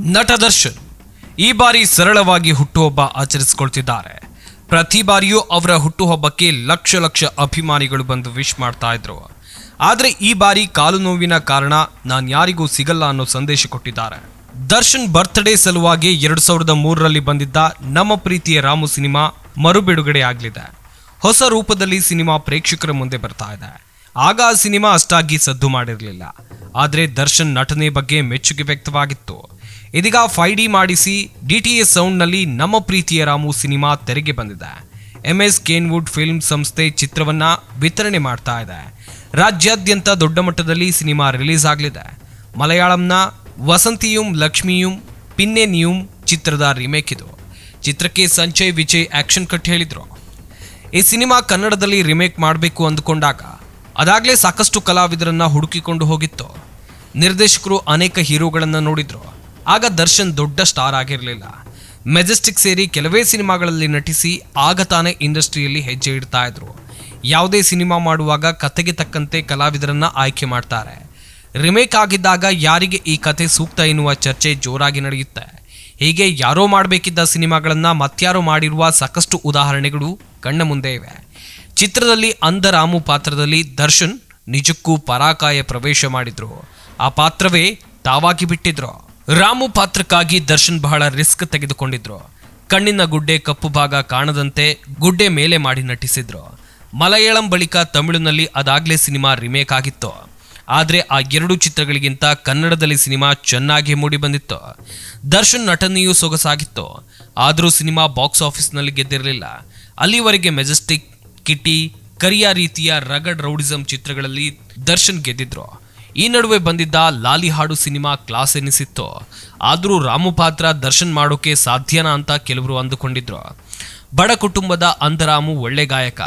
ನಟ ದರ್ಶನ್ ಈ ಬಾರಿ ಸರಳವಾಗಿ ಹುಟ್ಟುಹಬ್ಬ ಆಚರಿಸಿಕೊಳ್ತಿದ್ದಾರೆ. ಪ್ರತಿ ಬಾರಿಯೂ ಅವರ ಹುಟ್ಟುಹಬ್ಬಕ್ಕೆ ಲಕ್ಷ ಲಕ್ಷ ಅಭಿಮಾನಿಗಳು ಬಂದು ವಿಶ್ ಮಾಡ್ತಾ ಇದ್ರು. ಆದರೆ ಈ ಬಾರಿ ಕಾಲು ನೋವಿನ ಕಾರಣ ನಾನು ಯಾರಿಗೂ ಸಿಗಲ್ಲ ಅನ್ನೋ ಸಂದೇಶ ಕೊಟ್ಟಿದ್ದಾರೆ. ದರ್ಶನ್ ಬರ್ತ್ಡೇ ಸಲುವಾಗಿ ಎರಡು ಸಾವಿರದ ಮೂರರಲ್ಲಿ ಬಂದಿದ್ದ ನಮ್ಮ ಪ್ರೀತಿಯ ರಾಮು ಸಿನಿಮಾ ಮರು ಬಿಡುಗಡೆ ಆಗಲಿದೆ. ಹೊಸ ರೂಪದಲ್ಲಿ ಸಿನಿಮಾ ಪ್ರೇಕ್ಷಕರ ಮುಂದೆ ಬರ್ತಾ ಇದೆ. ಆಗ ಆ ಸಿನಿಮಾ ಅಷ್ಟಾಗಿ ಸದ್ದು ಮಾಡಿರಲಿಲ್ಲ. ಆದರೆ ದರ್ಶನ್ ನಟನೆ ಬಗ್ಗೆ ಮೆಚ್ಚುಗೆ ವ್ಯಕ್ತವಾಗಿತ್ತು. ಇದೀಗ ಫೈ ಡಿ ಮಾಡಿಸಿ ಡಿ ಟಿ ಎಸ್ ಸೌಂಡ್ನಲ್ಲಿ ನಮ್ಮ ಪ್ರೀತಿಯ ರಾಮು ಸಿನಿಮಾ ತೆರೆಗೆ ಬಂದಿದೆ. ಎಂ ಎಸ್ ಕೇನ್ವುಡ್ ಫಿಲ್ಮ್ ಸಂಸ್ಥೆ ಚಿತ್ರವನ್ನ ವಿತರಣೆ ಮಾಡ್ತಾ ಇದೆ. ರಾಜ್ಯಾದ್ಯಂತ ದೊಡ್ಡ ಮಟ್ಟದಲ್ಲಿ ಸಿನಿಮಾ ರಿಲೀಸ್ ಆಗಲಿದೆ. ಮಲಯಾಳಂನ ವಸಂತಿಯುಂ, ಲಕ್ಷ್ಮಿಯುಂ, ಪಿನ್ನೆನಿಯುಂ ಚಿತ್ರದ ರಿಮೇಕ್ ಇದು. ಚಿತ್ರಕ್ಕೆ ಸಂಜಯ್ ವಿಜಯ್ ಆಕ್ಷನ್ ಕಟ್ ಹೇಳಿದ್ರು. ಈ ಸಿನಿಮಾ ಕನ್ನಡದಲ್ಲಿ ರಿಮೇಕ್ ಮಾಡಬೇಕು ಅಂದುಕೊಂಡಾಗ ಅದಾಗಲೇ ಸಾಕಷ್ಟು ಕಲಾವಿದರನ್ನ ಹುಡುಕಿಕೊಂಡು ಹೋಗಿತ್ತು. ನಿರ್ದೇಶಕರು ಅನೇಕ ಹೀರೋಗಳನ್ನು ನೋಡಿದ್ರು. ಆಗ ದರ್ಶನ್ ದೊಡ್ಡ ಸ್ಟಾರ್ ಆಗಿರಲಿಲ್ಲ. ಮೆಜೆಸ್ಟಿಕ್ ಸೇರಿ ಕೆಲವೇ ಸಿನಿಮಾಗಳಲ್ಲಿ ನಟಿಸಿ ಆಗ ತಾನೇ ಇಂಡಸ್ಟ್ರಿಯಲ್ಲಿ ಹೆಜ್ಜೆ ಇಡ್ತಾ ಇದ್ರು. ಯಾವುದೇ ಸಿನಿಮಾ ಮಾಡುವಾಗ ಕತೆಗೆ ತಕ್ಕಂತೆ ಕಲಾವಿದರನ್ನ ಆಯ್ಕೆ ಮಾಡ್ತಾರೆ. ರಿಮೇಕ್ ಆಗಿದ್ದಾಗ ಯಾರಿಗೆ ಈ ಕತೆ ಸೂಕ್ತ ಎನ್ನುವ ಚರ್ಚೆ ಜೋರಾಗಿ ನಡೆಯುತ್ತೆ. ಹೀಗೆ ಯಾರೋ ಮಾಡಬೇಕಿದ್ದ ಸಿನಿಮಾಗಳನ್ನ ಮತ್ಯಾರೋ ಮಾಡಿರುವ ಸಾಕಷ್ಟು ಉದಾಹರಣೆಗಳು ಕಣ್ಣ ಮುಂದೆ ಇವೆ. ಚಿತ್ರದಲ್ಲಿ ಅಂಧ ರಾಮು ಪಾತ್ರದಲ್ಲಿ ದರ್ಶನ್ ನಿಜಕ್ಕೂ ಪರಾಕಾಯ ಪ್ರವೇಶ ಮಾಡಿದ್ರು. ಆ ಪಾತ್ರವೇ ತಾವಾಗಿ ಬಿಟ್ಟಿದ್ರು. ರಾಮು ಪಾತ್ರಕ್ಕಾಗಿ ದರ್ಶನ್ ಬಹಳ ರಿಸ್ಕ್ ತೆಗೆದುಕೊಂಡಿದ್ರು. ಕಣ್ಣಿನ ಗುಡ್ಡೆ ಕಪ್ಪು ಭಾಗ ಕಾಣದಂತೆ ಗುಡ್ಡೆ ಮೇಲೆ ಮಾಡಿ ನಟಿಸಿದ್ರು. ಮಲಯಾಳಂ ಬಳಿಕ ತಮಿಳಿನಲ್ಲಿ ಅದಾಗ್ಲೇ ಸಿನಿಮಾ ರಿಮೇಕ್ ಆಗಿತ್ತು. ಆದರೆ ಆ ಎರಡು ಚಿತ್ರಗಳಿಗಿಂತ ಕನ್ನಡದಲ್ಲಿ ಸಿನಿಮಾ ಚೆನ್ನಾಗಿ ಮೂಡಿಬಂದಿತ್ತು ದರ್ಶನ್ ನಟನೆಯೂ ಸೊಗಸಾಗಿತ್ತು. ಆದರೂ ಸಿನಿಮಾ ಬಾಕ್ಸ್ ಆಫೀಸ್ನಲ್ಲಿ ಗೆದ್ದಿರಲಿಲ್ಲ. ಅಲ್ಲಿವರೆಗೆ ಮೆಜೆಸ್ಟಿಕ್, ಕಿಟಿ, ಕರಿಯ ರೀತಿಯ ರಗಡ್ ರೌಡಿಸಂ ಚಿತ್ರಗಳಲ್ಲಿ ದರ್ಶನ್ ಗೆದ್ದಿದ್ರು. ಈ ನಡುವೆ ಬಂದಿದ್ದ ಲಾಲಿ ಹಾಡು ಸಿನಿಮಾ ಕ್ಲಾಸ್ ಎನಿಸಿತ್ತು. ಆದರೂ ರಾಮು ಪಾತ್ರ ದರ್ಶನ್ ಮಾಡೋಕೆ ಸಾಧ್ಯನಾ ಅಂತ ಕೆಲವರು ಅಂದುಕೊಂಡಿದ್ರು. ಬಡ ಕುಟುಂಬದ ಅಂಧರಾಮು ಒಳ್ಳೆ ಗಾಯಕ.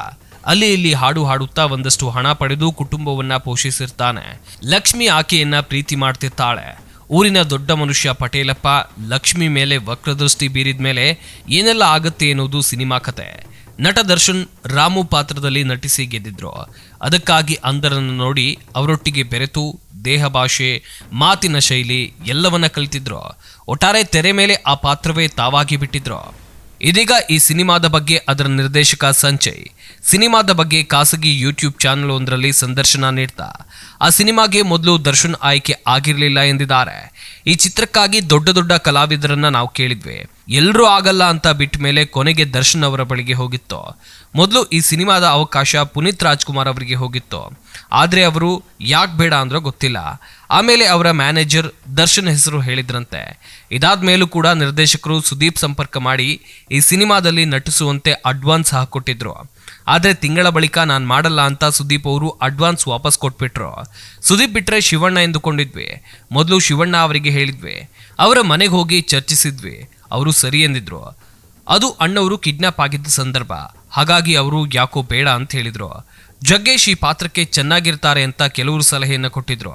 ಅಲ್ಲಿ ಇಲ್ಲಿ ಹಾಡು ಹಾಡುತ್ತಾ ಒಂದಷ್ಟು ಹಣ ಪಡೆದು ಕುಟುಂಬವನ್ನ ಪೋಷಿಸಿರ್ತಾನೆ. ಲಕ್ಷ್ಮಿ ಆಕೆಯನ್ನ ಪ್ರೀತಿ ಮಾಡ್ತಿರ್ತಾಳೆ. ಊರಿನ ದೊಡ್ಡ ಮನುಷ್ಯ ಪಟೇಲಪ್ಪ ಲಕ್ಷ್ಮಿ ಮೇಲೆ ವಕ್ರದೃಷ್ಟಿ ಬೀರಿದ ಮೇಲೆ ಏನೆಲ್ಲ ಆಗುತ್ತೆ ಎನ್ನುವುದು ಸಿನಿಮಾ ಕತೆ. ನಟ ದರ್ಶನ್ ರಾಮು ಪಾತ್ರದಲ್ಲಿ ನಟಿಸಿ ಗೆದ್ದಿದ್ರು. ಅದಕ್ಕಾಗಿ ಅಂಧರನ್ನು ನೋಡಿ ಅವರೊಟ್ಟಿಗೆ ಬೆರೆತು ದೇಹ ಭಾಷೆ, ಮಾತಿನ ಶೈಲಿ ಎಲ್ಲವನ್ನ ಕಲಿತಿದ್ರು. ಒಟ್ಟಾರೆ ತೆರೆ ಮೇಲೆ ಆ ಪಾತ್ರವೇ ತಾವಾಗಿ ಬಿಟ್ಟಿದ್ರು. ಇದೀಗ ಈ ಸಿನಿಮಾದ ಬಗ್ಗೆ ಅದರ ನಿರ್ದೇಶಕ ಸಂಜಯ್. ಸಿನಿಮಾದ ಬಗ್ಗೆ ಖಾಸಗಿ ಯೂಟ್ಯೂಬ್ ಚಾನೆಲ್ ಒಂದರಲ್ಲಿ ಸಂದರ್ಶನ ನೀಡ್ತಾ, ಆ ಸಿನಿಮಾಗೆ ಮೊದಲು ದರ್ಶನ್ ಆಯ್ಕೆ ಆಗಿರಲಿಲ್ಲ ಎಂದಿದ್ದಾರೆ. ಈ ಚಿತ್ರಕ್ಕಾಗಿ ದೊಡ್ಡ ದೊಡ್ಡ ಕಲಾವಿದರನ್ನ ನಾವು ಕೇಳಿದ್ವಿ. ಎಲ್ಲರೂ ಆಗಲ್ಲ ಅಂತ ಬಿಟ್ಟ ಮೇಲೆ ಕೊನೆಗೆ ದರ್ಶನ್ ಅವರ ಬಳಿಗೆ ಹೋಗಿತ್ತು. ಮೊದಲು ಈ ಸಿನಿಮಾದ ಅವಕಾಶ ಪುನೀತ್ ರಾಜ್ಕುಮಾರ್ ಅವರಿಗೆ ಹೋಗಿತ್ತು. ಆದರೆ ಅವರು ಯಾಕೆ ಬೇಡ ಅಂದ್ರೋ ಗೊತ್ತಿಲ್ಲ. ಆಮೇಲೆ ಅವರ ಮ್ಯಾನೇಜರ್ ದರ್ಶನ್ ಹೆಸರು ಹೇಳಿದ್ರಂತೆ. ಇದಾದ ಮೇಲೂ ಕೂಡ ನಿರ್ದೇಶಕರು ಸುದೀಪ್ ಸಂಪರ್ಕ ಮಾಡಿ ಈ ಸಿನಿಮಾದಲ್ಲಿ ನಟಿಸುವಂತೆ ಅಡ್ವಾನ್ಸ್ ಹಾಕೊಟ್ಟಿದ್ರು ಆದರೆ ತಿಂಗಳ ಬಳಿಕ ನಾನು ಮಾಡಲ್ಲ ಅಂತ ಸುದೀಪ್ ಅವರು ಅಡ್ವಾನ್ಸ್ ವಾಪಸ್ ಕೊಟ್ಬಿಟ್ರು. ಸುದೀಪ್ ಬಿಟ್ಟರೆ ಶಿವಣ್ಣ ಎಂದುಕೊಂಡಿದ್ವಿ. ಮೊದಲು ಶಿವಣ್ಣ ಅವರಿಗೆ ಹೇಳಿದ್ವಿ. ಅವರ ಮನೆಗೆ ಹೋಗಿ ಚರ್ಚಿಸಿದ್ವಿ. ಅವರು ಸರಿ ಎಂದಿದ್ರು. ಅದು ಅಣ್ಣವರು ಕಿಡ್ನಾಪ್ ಆಗಿದ್ದ ಸಂದರ್ಭ. ಹಾಗಾಗಿ ಅವರು ಯಾಕೋ ಬೇಡ ಅಂತ ಹೇಳಿದ್ರು. ಜಗ್ಗೇಶ್ ಈ ಪಾತ್ರಕ್ಕೆ ಚೆನ್ನಾಗಿರ್ತಾರೆ ಅಂತ ಕೆಲವರು ಸಲಹೆಯನ್ನು ಕೊಟ್ಟಿದ್ರು.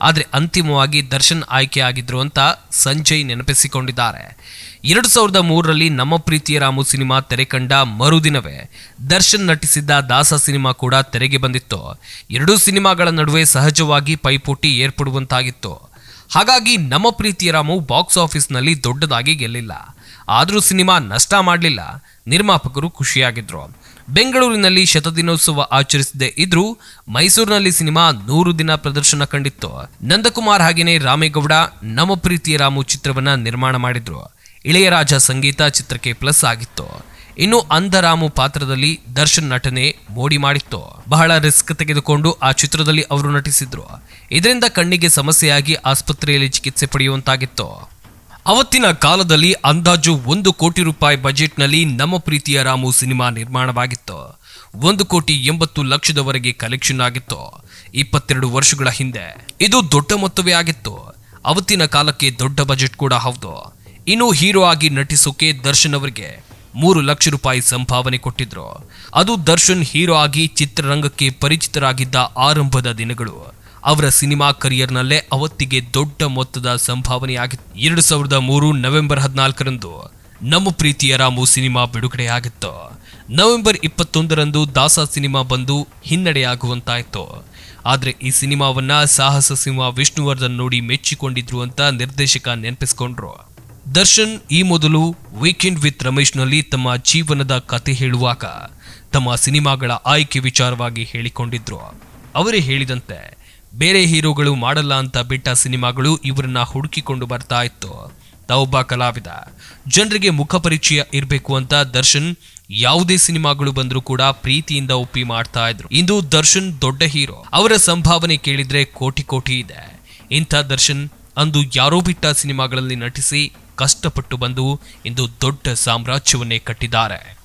ಆದರೆ ಅಂತಿಮವಾಗಿ ದರ್ಶನ್ ಆಯ್ಕೆ ಆಗಿದ್ರು ಅಂತ ಸಂಜಯ್ ನೆನಪಿಸಿಕೊಂಡಿದ್ದಾರೆ. ಎರಡು ಸಾವಿರದ ಮೂರರಲ್ಲಿ ನಮ್ಮ ಪ್ರೀತಿಯ ರಾಮು ಸಿನಿಮಾ ತೆರೆ ಕಂಡ ಮರುದಿನವೇ ದರ್ಶನ್ ನಟಿಸಿದ್ದ ದಾಸ ಸಿನಿಮಾ ಕೂಡ ತೆರೆಗೆ ಬಂದಿತ್ತು. ಎರಡೂ ಸಿನಿಮಾಗಳ ನಡುವೆ ಸಹಜವಾಗಿ ಪೈಪೋಟಿ ಏರ್ಪಡುವಂತಾಗಿತ್ತು. ಹಾಗಾಗಿ ನಮ್ಮ ಪ್ರೀತಿಯ ರಾಮು ಬಾಕ್ಸ್ ಆಫೀಸ್ನಲ್ಲಿ ದೊಡ್ಡದಾಗಿ ಗೆಲ್ಲಿಲ್ಲ. ಆದರೂ ಸಿನಿಮಾ ನಷ್ಟ ಮಾಡಲಿಲ್ಲ. ನಿರ್ಮಾಪಕರು ಖುಷಿಯಾಗಿದ್ರು. ಬೆಂಗಳೂರಿನಲ್ಲಿ ಶತದಿನೋತ್ಸವ ಆಚರಿಸದೆ ಇದ್ರೂ ಮೈಸೂರಿನಲ್ಲಿ ಸಿನಿಮಾ ನೂರು ದಿನ ಪ್ರದರ್ಶನ ಕಂಡಿತ್ತು. ನಂದಕುಮಾರ್ ಹಾಗೆಯೇ ರಾಮೇಗೌಡ, ನಮ್ಮ ಪ್ರೀತಿಯ ರಾಮು ಚಿತ್ರವನ್ನ ನಿರ್ಮಾಣ ಮಾಡಿದ್ರು. ಇಳೆಯರಾಜ ಸಂಗೀತ ಚಿತ್ರಕ್ಕೆ ಪ್ಲಸ್ ಆಗಿತ್ತು. ಇನ್ನು ಅಂಧರಾಮು ಪಾತ್ರದಲ್ಲಿ ದರ್ಶನ್ ನಟನೆ ಮೋಡಿ ಮಾಡಿತ್ತು. ಬಹಳ ರಿಸ್ಕ್ ತೆಗೆದುಕೊಂಡು ಆ ಚಿತ್ರದಲ್ಲಿ ಅವರು ನಟಿಸಿದ್ರು. ಇದರಿಂದ ಕಣ್ಣಿಗೆ ಸಮಸ್ಯೆಯಾಗಿ ಆಸ್ಪತ್ರೆಯಲ್ಲಿ ಚಿಕಿತ್ಸೆ ಪಡೆಯುವಂತಾಗಿತ್ತು. ಅವತ್ತಿನ ಕಾಲದಲ್ಲಿ ಅಂದಾಜು ಒಂದು ಕೋಟಿ ರೂಪಾಯಿ ಬಜೆಟ್ನಲ್ಲಿ ನಮ್ಮ ಪ್ರೀತಿಯ ರಾಮು ಸಿನಿಮಾ ನಿರ್ಮಾಣವಾಗಿತ್ತು. ಒಂದು ಕೋಟಿ ಎಂಬತ್ತು ಲಕ್ಷದವರೆಗೆ ಕಲೆಕ್ಷನ್ ಆಗಿತ್ತು. ಇಪ್ಪತ್ತೆರಡು ವರ್ಷಗಳ ಹಿಂದೆ ಇದು ದೊಡ್ಡ ಮೊತ್ತವೇ ಆಗಿತ್ತು. ಅವತ್ತಿನ ಕಾಲಕ್ಕೆ ದೊಡ್ಡ ಬಜೆಟ್ ಕೂಡ ಹೌದು. ಇನ್ನು ಹೀರೋ ಆಗಿ ನಟಿಸೋಕೆ ದರ್ಶನ್ ಅವರಿಗೆ ಮೂರು ಲಕ್ಷ ರೂಪಾಯಿ ಸಂಭಾವನೆ ಕೊಟ್ಟಿದ್ರು. ಅದು ದರ್ಶನ್ ಹೀರೋ ಆಗಿ ಚಿತ್ರರಂಗಕ್ಕೆ ಪರಿಚಿತರಾಗಿದ್ದ ಆರಂಭದ ದಿನಗಳು. ಅವರ ಸಿನಿಮಾ ಕರಿಯರ್ನಲ್ಲೇ ಅವತ್ತಿಗೆ ದೊಡ್ಡ ಮೊತ್ತದ ಸಂಭಾವನೆಯಾಗಿತ್ತು ಎರಡು ಸಾವಿರದ ಮೂರು ನವೆಂಬರ್ ಹದಿನಾಲ್ಕರಂದು ನಮ್ಮ ಪ್ರೀತಿಯ ರಾಮು ಸಿನಿಮಾ ಬಿಡುಗಡೆಯಾಗಿತ್ತು. ನವೆಂಬರ್ ಇಪ್ಪತ್ತೊಂದರಂದು ದಾಸ ಸಿನಿಮಾ ಬಂದು ಹಿನ್ನಡೆಯಾಗುವಂತಾಯಿತು. ಆದರೆ ಈ ಸಿನಿಮಾವನ್ನ ಸಾಹಸ ಸಿಂಹ ವಿಷ್ಣುವರ್ಧನ್ ನೋಡಿ ಮೆಚ್ಚಿಕೊಂಡಿದ್ರು ಅಂತ ನಿರ್ದೇಶಕ ನೆನಪಿಸಿಕೊಂಡ್ರು. ದರ್ಶನ್ ಈ ಮೊದಲು ವೀಕೆಂಡ್ ವಿತ್ ರಮೇಶ್ನಲ್ಲಿ ತಮ್ಮ ಜೀವನದ ಕತೆ ಹೇಳುವಾಗ ತಮ್ಮ ಸಿನಿಮಾಗಳ ಆಯ್ಕೆ ವಿಚಾರವಾಗಿ ಹೇಳಿಕೊಂಡಿದ್ರು. ಅವರೇ ಹೇಳಿದಂತೆ ಬೇರೆ ಹೀರೋಗಳು ಮಾಡಲ್ಲ ಅಂತ ಬಿಟ್ಟ ಸಿನಿಮಾಗಳು ಇವರನ್ನ ಹುಡುಕಿಕೊಂಡು ಬರ್ತಾ ಇತ್ತು. ತಾವೊಬ್ಬ ಕಲಾವಿದ. ಜನರಿಗೆ ಮುಖ ಪರಿಚಯ ಇರಬೇಕು ಅಂತ ದರ್ಶನ್ ಯಾವುದೇ ಸಿನಿಮಾಗಳು ಬಂದರೂ ಕೂಡ ಪ್ರೀತಿಯಿಂದ ಒಪ್ಪಿ ಮಾಡ್ತಾ ಇದ್ರು. ಇಂದು ದರ್ಶನ್ ದೊಡ್ಡ ಹೀರೋ. ಅವರ ಸಂಭಾವನೆ ಕೇಳಿದ್ರೆ ಕೋಟಿ ಕೋಟಿ ಇದೆ. ಇಂಥ ದರ್ಶನ್ ಅಂದು ಯಾರೋ ಬಿಟ್ಟ ಸಿನಿಮಾಗಳಲ್ಲಿ ನಟಿಸಿ ಕಷ್ಟಪಟ್ಟು ಬಂದು ಇಂದು ದೊಡ್ಡ ಸಾಮ್ರಾಜ್ಯವನ್ನೇ ಕಟ್ಟಿದ್ದಾರೆ.